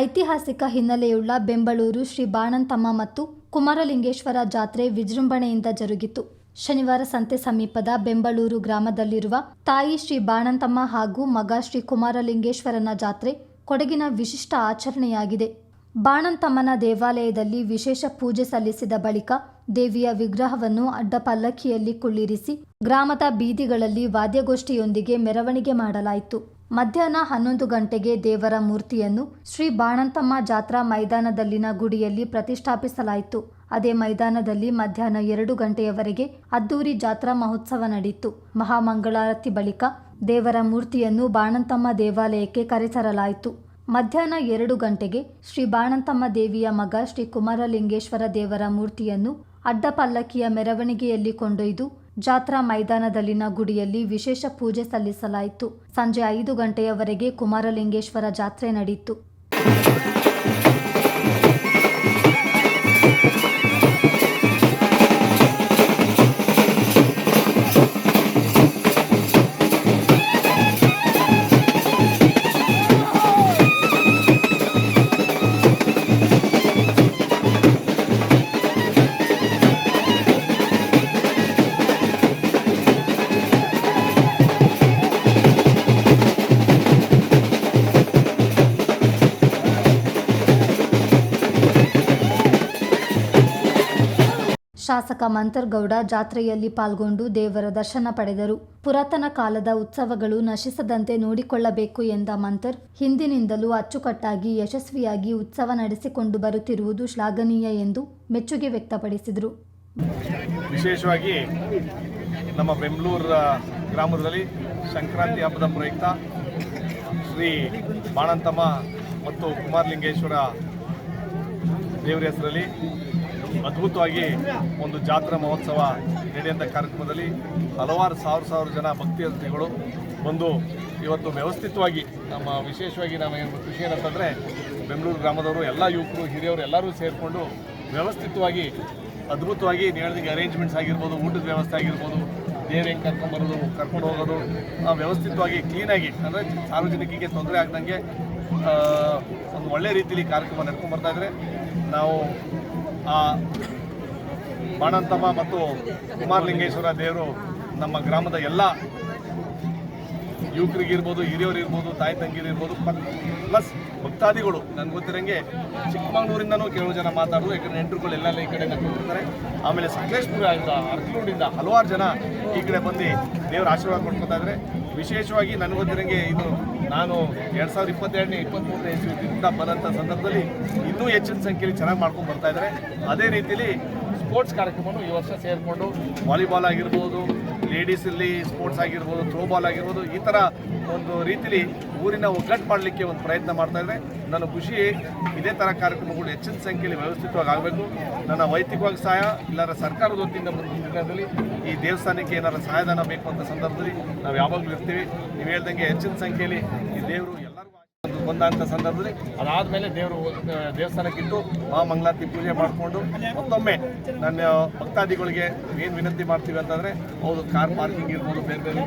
ಐತಿಹಾಸಿಕ ಹಿನ್ನೆಲೆಯುಳ್ಳ ಬೆಂಬಳೂರು ಶ್ರೀ ಬಾಣಂತಮ್ಮ ಮತ್ತು ಕುಮಾರಲಿಂಗೇಶ್ವರ ಜಾತ್ರೆ ವಿಜೃಂಭಣೆಯಿಂದ ಜರುಗಿತು. ಶನಿವಾರ ಸಂತೆ ಸಮೀಪದ ಬೆಂಬಳೂರು ಗ್ರಾಮದಲ್ಲಿರುವ ತಾಯಿ ಶ್ರೀ ಬಾಣಂತಮ್ಮ ಹಾಗೂ ಮಗ ಶ್ರೀ ಕುಮಾರಲಿಂಗೇಶ್ವರನ ಜಾತ್ರೆ ಕೊಡಗಿನ ವಿಶಿಷ್ಟ ಆಚರಣೆಯಾಗಿದೆ. ಬಾಣಂತಮ್ಮನ ದೇವಾಲಯದಲ್ಲಿ ವಿಶೇಷ ಪೂಜೆ ಸಲ್ಲಿಸಿದ ಬಳಿಕ ದೇವಿಯ ವಿಗ್ರಹವನ್ನು ಅಡ್ಡ ಪಲ್ಲಕ್ಕಿಯಲ್ಲಿ ಕುಳ್ಳಿರಿಸಿ ಗ್ರಾಮದ ಬೀದಿಗಳಲ್ಲಿ ವಾದ್ಯಗೋಷ್ಠಿಯೊಂದಿಗೆ ಮೆರವಣಿಗೆ ಮಾಡಲಾಯಿತು. ಮಧ್ಯಾಹ್ನ ಹನ್ನೊಂದು ಗಂಟೆಗೆ ದೇವರ ಮೂರ್ತಿಯನ್ನು ಶ್ರೀ ಬಾಣಂತಮ್ಮ ಜಾತ್ರಾ ಮೈದಾನದಲ್ಲಿನ ಗುಡಿಯಲ್ಲಿ ಪ್ರತಿಷ್ಠಾಪಿಸಲಾಯಿತು. ಅದೇ ಮೈದಾನದಲ್ಲಿ ಮಧ್ಯಾಹ್ನ ಎರಡು ಗಂಟೆಯವರೆಗೆ ಅದ್ದೂರಿ ಜಾತ್ರಾ ಮಹೋತ್ಸವ ನಡೆಯಿತು ಮಹಾಮಂಗಳಾರತಿ ಬಳಿಕ ದೇವರ ಮೂರ್ತಿಯನ್ನು ಬಾಣಂತಮ್ಮ ದೇವಾಲಯಕ್ಕೆ ಕರೆತರಲಾಯಿತು. ಮಧ್ಯಾಹ್ನ ಎರಡು ಗಂಟೆಗೆ ಶ್ರೀ ಬಾಣಂತಮ್ಮ ದೇವಿಯ ಮಗ ಶ್ರೀ ಕುಮಾರಲಿಂಗೇಶ್ವರ ದೇವರ ಮೂರ್ತಿಯನ್ನು ಅಡ್ಡಪಲ್ಲಕ್ಕಿಯ ಮೆರವಣಿಗೆಯಲ್ಲಿ ಕೊಂಡೊಯ್ದು ಜಾತ್ರಾ ಮೈದಾನದಲ್ಲಿನ ಗುಡಿಯಲ್ಲಿ ವಿಶೇಷ ಪೂಜೆ ಸಲ್ಲಿಸಲಾಯಿತು. ಸಂಜೆ ಐದು ಗಂಟೆಯವರೆಗೆ ಕುಮಾರಲಿಂಗೇಶ್ವರ ಜಾತ್ರೆ ನಡೆಯಿತು. ಶಾಸಕ ಮಂತರ್ಗೌಡ ಜಾತ್ರೆಯಲ್ಲಿ ಪಾಲ್ಗೊಂಡು ದೇವರ ದರ್ಶನ ಪಡೆದರು. ಪುರಾತನ ಕಾಲದ ಉತ್ಸವಗಳು ನಶಿಸದಂತೆ ನೋಡಿಕೊಳ್ಳಬೇಕು ಎಂದ ಮಂತರ್, ಹಿಂದಿನಿಂದಲೂ ಅಚ್ಚುಕಟ್ಟಾಗಿ ಯಶಸ್ವಿಯಾಗಿ ಉತ್ಸವ ನಡೆಸಿಕೊಂಡು ಬರುತ್ತಿರುವುದು ಶ್ಲಾಘನೀಯ ಎಂದು ಮೆಚ್ಚುಗೆ ವ್ಯಕ್ತಪಡಿಸಿದರು. ವಿಶೇಷವಾಗಿ ನಮ್ಮ ಬೆಂಗಳೂರು ಗ್ರಾಮದಲ್ಲಿ ಸಂಕ್ರಾಂತಿ ಹಬ್ಬದ ಪ್ರಯುಕ್ತ ಶ್ರೀ ಬಾಣಂತಮ್ಮ ಮತ್ತು ಕುಮಾರಲಿಂಗೇಶ್ವರ ದೇವರ ಹೆಸರಲ್ಲಿ ಅದ್ಭುತವಾಗಿ ಒಂದು ಜಾತ್ರಾ ಮಹೋತ್ಸವ ನಡೆಯುವಂಥ ಕಾರ್ಯಕ್ರಮದಲ್ಲಿ ಹಲವಾರು ಸಾವಿರ ಸಾವಿರ ಜನ ಭಕ್ತಿಯಾತ್ರಿಗಳು ಬಂದು ಇವತ್ತು ವ್ಯವಸ್ಥಿತವಾಗಿ ನಮ್ಮ ವಿಶೇಷವಾಗಿ ನಾವು ಏನು ಖುಷಿ ಏನಂತಂದರೆ ಬೆಂಗಳೂರು ಗ್ರಾಮದವರು ಎಲ್ಲ ಯುವಕರು ಹಿರಿಯವರು ಎಲ್ಲರೂ ಸೇರಿಕೊಂಡು ವ್ಯವಸ್ಥಿತವಾಗಿ ಅದ್ಭುತವಾಗಿ ನೀವು ಅರೇಂಜ್ಮೆಂಟ್ಸ್ ಆಗಿರ್ಬೋದು, ಊಟದ ವ್ಯವಸ್ಥೆ ಆಗಿರ್ಬೋದು ದೇವ್ರು ಹೆಂಗೆ ಕರ್ಕೊಂಬರೋದು ಕರ್ಕೊಂಡು ಹೋಗೋದು ವ್ಯವಸ್ಥಿತವಾಗಿ ಕ್ಲೀನಾಗಿ ಅಂದರೆ ಸಾರ್ವಜನಿಕರಿಗೆ ತೊಂದರೆ ಆಗ್ದಂಗೆ ಒಂದು ಒಳ್ಳೆ ರೀತಿಯಲ್ಲಿ ಕಾರ್ಯಕ್ರಮ ನಡ್ಕೊಂಡು ಬರ್ತಾ ಇದ್ರೆ ನಾವು ಆ ಬಾಣಂತಮ್ಮ ಮತ್ತು ಕುಮಾರಲಿಂಗೇಶ್ವರ ದೇವರು ನಮ್ಮ ಗ್ರಾಮದ ಎಲ್ಲ ಯುವಕರಿಗಿರ್ಬೋದು ಹಿರಿಯವರಿರ್ಬೋದು ತಾಯಿ ತಂಗಿರಿರ್ಬೋದು ಪ್ಲಸ್ ಭಕ್ತಾದಿಗಳು. ನನಗೆ ಗೊತ್ತಿರಂಗೆ ಚಿಕ್ಕಮಗಳೂರಿಂದನೂ ಕೆಲವು ಜನ ಮಾತಾಡೋದು ಯಾಕಂದರೆ ನೆಂಟರುಗಳು ಎಲ್ಲ ಈ ಕಡೆ ನಡ್ಕೊಂಡಿರ್ತಾರೆ ಆಮೇಲೆ ಸಕಲೇಶ್ಪುರ ಅರ್ಕಲೂರಿಂದ ಹಲವಾರು ಜನ ಈ ಕಡೆ ಬಂದು ದೇವರ ಆಶೀರ್ವಾದ ಕೊಡ್ಕೊತಾ ಇದ್ದಾರೆ ವಿಶೇಷವಾಗಿ ನನಗೆ ಗೊತ್ತಿರಂಗೆ ಇದು ನಾನು ಎರಡು ಸಾವಿರದ ಇಪ್ಪತ್ತೆರಡನೇ ಇಪ್ಪತ್ತ್ಮೂರನೇ ಇಸ್ವಿಯಿಂದ ಬಂದಂಥ ಸಂದರ್ಭದಲ್ಲಿ ಇನ್ನೂ ಹೆಚ್ಚಿನ ಸಂಖ್ಯೆಯಲ್ಲಿ ಚೆನ್ನಾಗಿ ಮಾಡ್ಕೊಂಡು ಬರ್ತಾ ಇದ್ದಾರೆ ಅದೇ ರೀತಿಯಲ್ಲಿ ಸ್ಪೋರ್ಟ್ಸ್ ಕಾರ್ಯಕ್ರಮವನ್ನು ಈ ವರ್ಷ ಸೇರಿಕೊಂಡು ವಾಲಿಬಾಲ್ ಆಗಿರ್ಬೋದು ಲೇಡೀಸಲ್ಲಿ ಸ್ಪೋರ್ಟ್ಸ್ ಆಗಿರ್ಬೋದು ಥ್ರೋಬಾಲ್ ಆಗಿರ್ಬೋದು, ಈ ಥರ ಒಂದು ರೀತಿಲಿ ಊರಿನ ಒಗ್ಗಟ್ಟು ಮಾಡಲಿಕ್ಕೆ ಒಂದು ಪ್ರಯತ್ನ ಮಾಡ್ತಾ ಇದ್ದಾರೆ. ನನ್ನ ಖುಷಿ ಇದೇ ಥರ ಕಾರ್ಯಕ್ರಮಗಳು ಹೆಚ್ಚಿನ ಸಂಖ್ಯೆಯಲ್ಲಿ ವ್ಯವಸ್ಥಿತವಾಗಿ ಆಗಬೇಕು. ನನ್ನ ವೈಯಕ್ತಿಕವಾಗಿ ಸಹಾಯ ಇಲ್ಲಾರ ಸರ್ಕಾರದ ವತಿಯಿಂದ ಮುಂದಿನ ದಿನದಲ್ಲಿ ಈ ದೇವಸ್ಥಾನಕ್ಕೆ ಏನಾರ ಸಹಾಯಧನ ಬೇಕು ಅಂತ ಸಂದರ್ಭದಲ್ಲಿ ನಾವು ಯಾವಾಗಲೂ ಇರ್ತೀವಿ. ನೀವು ಹೇಳ್ದಂಗೆ ಹೆಚ್ಚಿನ ಸಂಖ್ಯೆಯಲ್ಲಿ ಈ ದೇವರು ಒಂದು ಬಂದಂಥ ಸಂದರ್ಭದಲ್ಲಿ ಅದಾದಮೇಲೆ ದೇವರು ದೇವಸ್ಥಾನಕ್ಕಿಟ್ಟು ಮಹಾಮಂಗಳಾರತಿ ಪೂಜೆ ಮಾಡಿಕೊಂಡು ಮತ್ತೊಮ್ಮೆ ನನ್ನ ಭಕ್ತಾದಿಗಳಿಗೆ ಏನು ವಿನಂತಿ ಮಾಡ್ತೀವಿ ಅಂತಂದರೆ ಅವರು ಕಾರ್ ಪಾರ್ಕಿಂಗ್ ಇರ್ಬೋದು, ಬೇರೆ ಬೇರೆ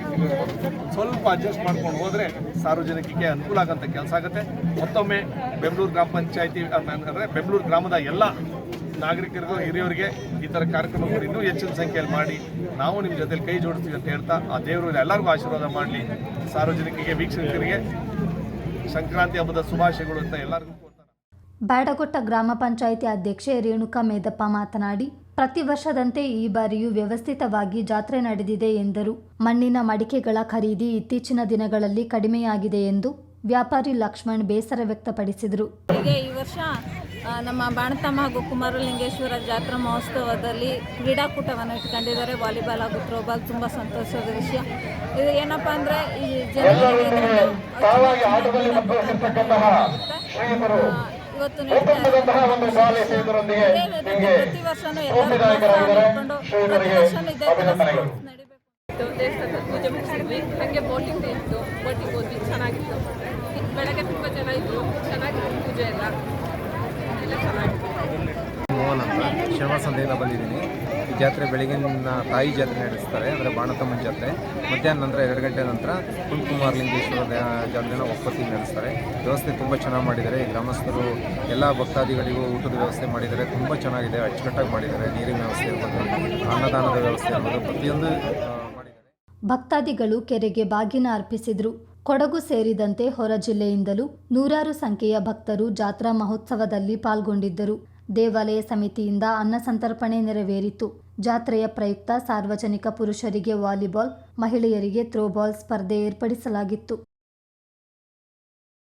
ಸ್ವಲ್ಪ ಅಡ್ಜಸ್ಟ್ ಮಾಡ್ಕೊಂಡು ಹೋದರೆ ಸಾರ್ವಜನಿಕರಿಗೆ ಅನುಕೂಲ ಆಗೋಂಥ ಕೆಲಸ ಆಗುತ್ತೆ. ಮತ್ತೊಮ್ಮೆ ಬೆಂಗಳೂರು ಗ್ರಾಮ ಪಂಚಾಯತಿ ಅಂದರೆ ಬೆಂಗಳೂರು ಗ್ರಾಮದ ಎಲ್ಲ ನಾಗರಿಕರಿಗೂ, ಹಿರಿಯವರಿಗೆ ಈ ಥರ ಕಾರ್ಯಕ್ರಮಗಳು ಇನ್ನೂ ಹೆಚ್ಚಿನ ಸಂಖ್ಯೆಯಲ್ಲಿ ಮಾಡಿ ನಾವು ನಿಮ್ಮ ಜೊತೆಲಿ ಕೈ ಜೋಡಿಸ್ತೀವಿ ಅಂತ ಹೇಳ್ತಾ ಆ ದೇವರು ಎಲ್ಲರಿಗೂ ಆಶೀರ್ವಾದ ಮಾಡಲಿ. ಸಾರ್ವಜನಿಕರಿಗೆ, ವೀಕ್ಷಕರಿಗೆ ಸಂಕ್ರಾಂತಿ ಹಬ್ಬದ ಶುಭಾಶಯಗಳು ಅಂತ ಎಲ್ಲರಿಗೂ ಬ್ಯಾಡಗೊಟ್ಟ ಗ್ರಾಮ ಪಂಚಾಯಿತಿ ಅಧ್ಯಕ್ಷೆ ರೇಣುಕಾ ಮೇದಪ್ಪ ಮಾತನಾಡಿ ಪ್ರತಿ ವರ್ಷದಂತೆ ಈ ಬಾರಿಯೂ ವ್ಯವಸ್ಥಿತವಾಗಿ ಜಾತ್ರೆ ನಡೆದಿದೆ ಎಂದರು. ಮಣ್ಣಿನ ಮಡಿಕೆಗಳ ಖರೀದಿ ಇತ್ತೀಚಿನ ದಿನಗಳಲ್ಲಿ ಕಡಿಮೆಯಾಗಿದೆ ಎಂದು ವ್ಯಾಪಾರಿ ಲಕ್ಷ್ಮಣ್ ಬೇಸರ ವ್ಯಕ್ತಪಡಿಸಿದರು. ಹೀಗೆ ಈ ವರ್ಷ ನಮ್ಮ ಬಾಣತಮ್ಮ ಹಾಗೂ ಕುಮಾರಲಿಂಗೇಶ್ವರ ಜಾತ್ರಾ ಮಹೋತ್ಸವದಲ್ಲಿ ಕ್ರೀಡಾಕೂಟವನ್ನು ಇಟ್ಕೊಂಡಿದ್ದಾರೆ. ವಾಲಿಬಾಲ್ ಹಾಗೂ ಥ್ರೋಬಾಲ್ ತುಂಬ ಸಂತೋಷದ ವಿಷಯ. ಇದು ಏನಪ್ಪ ಅಂದರೆ ಈ ಜನರಿಗೆ ಇದರಿಂದ ಆಟದಲ್ಲಿ ಇವತ್ತು ನಡೀತಾ ಒಪ್ಪಂದದಂತಹ ಒಂದು ಶಾಲೆ ಪ್ರತಿ ನಿಮಗೆ ಎಲ್ಲರೂ ಪ್ರೋತ್ಸಾಹ ಅಭಿನಂದನೆಗಳು. ದೇವಸ್ಥಾನದ ಪೂಜೆ ಮುಗಿಸಿದ್ವಿ. ಹಾಗೆ ಬೋಟಿಂಗ್ ಇತ್ತು. ಬೋಟಿಂಗ್ ಹೋದ್ವಿ. ಚೆನ್ನಾಗಿತ್ತು. ಬೆಳಗ್ಗೆ ತುಂಬ ಜನ ಇದ್ರು. ಚೆನ್ನಾಗಿತ್ತು ಪೂಜೆ ಎಲ್ಲ. ಎಲ್ಲ ಚೆನ್ನಾಗಿತ್ತು. ಮೋಹನ್ ಅಂತ ಬಂದಿದ್ದೀನಿ. ಜಾತ್ರೆ ಬೆಳಗಿನ ತಾಯಿ ಜಾತ್ರೆ ನಡೆಸ್ತಾರೆ, ಅಂದರೆ ಬಾಣತಮ್ಮನ ಜಾತ್ರೆ. ಮಧ್ಯಾಹ್ನ ನಂತರ, ಎರಡು ಗಂಟೆ ನಂತರ ಕುಂಕುಮಾರ್ ಲಿಂಗೇಶ್ವರ ಜಾತ್ರೆನ ಒಪ್ಪತ್ತಿ ನಡೆಸ್ತಾರೆ. ವ್ಯವಸ್ಥೆ ತುಂಬ ಚೆನ್ನಾಗಿ ಮಾಡಿದ್ದಾರೆ. ಗ್ರಾಮಸ್ಥರು, ಎಲ್ಲ ಭಕ್ತಾದಿಗಳಿಗೂ ಊಟದ ವ್ಯವಸ್ಥೆ ಮಾಡಿದ್ದಾರೆ. ತುಂಬ ಚೆನ್ನಾಗಿದೆ. ಅಚ್ಚುಕಟ್ಟಾಗಿ ಮಾಡಿದ್ದಾರೆ. ನೀರಿನ ವ್ಯವಸ್ಥೆ ಇರ್ಬೋದು, ಅನ್ನದಾನದ ವ್ಯವಸ್ಥೆ ಇರ್ಬೋದು, ಪ್ರತಿಯೊಂದು ಭಕ್ತಾದಿಗಳು ಕೆರೆಗೆ ಬಾಗಿನ ಅರ್ಪಿಸಿದರು. ಕೊಡಗು ಸೇರಿದಂತೆ ಹೊರ ಜಿಲ್ಲೆಯಿಂದಲೂ ನೂರಾರು ಸಂಖ್ಯೆಯ ಭಕ್ತರು ಜಾತ್ರಾ ಮಹೋತ್ಸವದಲ್ಲಿ ಪಾಲ್ಗೊಂಡಿದ್ದರು. ದೇವಾಲಯ ಸಮಿತಿಯಿಂದ ಅನ್ನ ಸಂತರ್ಪಣೆ ನೆರವೇರಿತು. ಜಾತ್ರೆಯ ಪ್ರಯುಕ್ತ ಸಾರ್ವಜನಿಕ ಪುರುಷರಿಗೆ ವಾಲಿಬಾಲ್ ಮಹಿಳೆಯರಿಗೆ ಥ್ರೋಬಾಲ್ ಸ್ಪರ್ಧೆ ಏರ್ಪಡಿಸಲಾಗಿತ್ತು.